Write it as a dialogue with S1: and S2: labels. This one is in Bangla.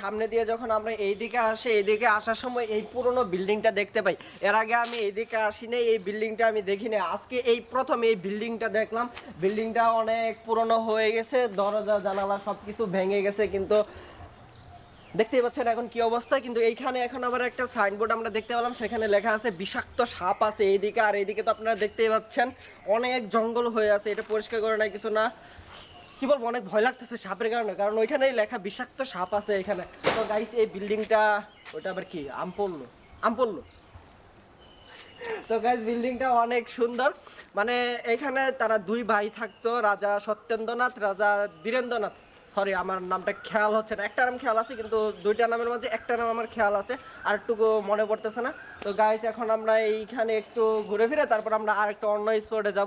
S1: সামনে দিয়ে যখন আমরা এইদিকে আসি, এইদিকে আসার সময় এই পুরনো বিল্ডিংটা দেখতে পাই। এর আগে আমি এইদিকে আসিনি, এই বিল্ডিংটা আমি দেখিনি। আজকে এই প্রথম এই বিল্ডিংটা দেখলাম। বিল্ডিংটা অনেক পুরনো হয়ে গেছে, দরজা, জানালা সব কিছু ভেঙে গেছে, কিন্তু দেখতেই পাচ্ছেন এখন কি অবস্থা। কিন্তু এইখানে এখন আবার একটা সাইনবোর্ড আমরা দেখতে পেলাম, সেখানে লেখা আছে, বিষাক্ত সাপ আছে এইদিকে, আর এইদিকে তো আপনারা দেখতেই পাচ্ছেন, অনেক জঙ্গল হয়ে আছে, এটা পরিষ্কার করে নাই কিছু না। কি বলব, অনেক ভয় লাগতেছে সাপের কারণে। কারণ ওইখানেই লেখা বিষাক্ত সাপ আছে এখানে। তো গাইস এই বিল্ডিংটা ওটা আবার কি? আম পড়ল আম পড়ল তো গাইস বিল্ডিংটা অনেক সুন্দর। মানে এখানে তারা দুই ভাই থাকতো, রাজা সত্যেন্দ্রনাথ, রাজা বীরেন্দ্রনাথ সরি আমার নামটা খেয়াল হচ্ছে না। একটা নাম খেয়াল আছে, কিন্তু দুইটা নামের মধ্যে একটা নাম আমার খেয়াল আছে। আর একটুকু মনে পড়তেছে না। তো গাইস এখন আমরা এইখানে একটু ঘুরে ফিরে, তারপর আমরা আর একটা অন্য স্পটে যাব।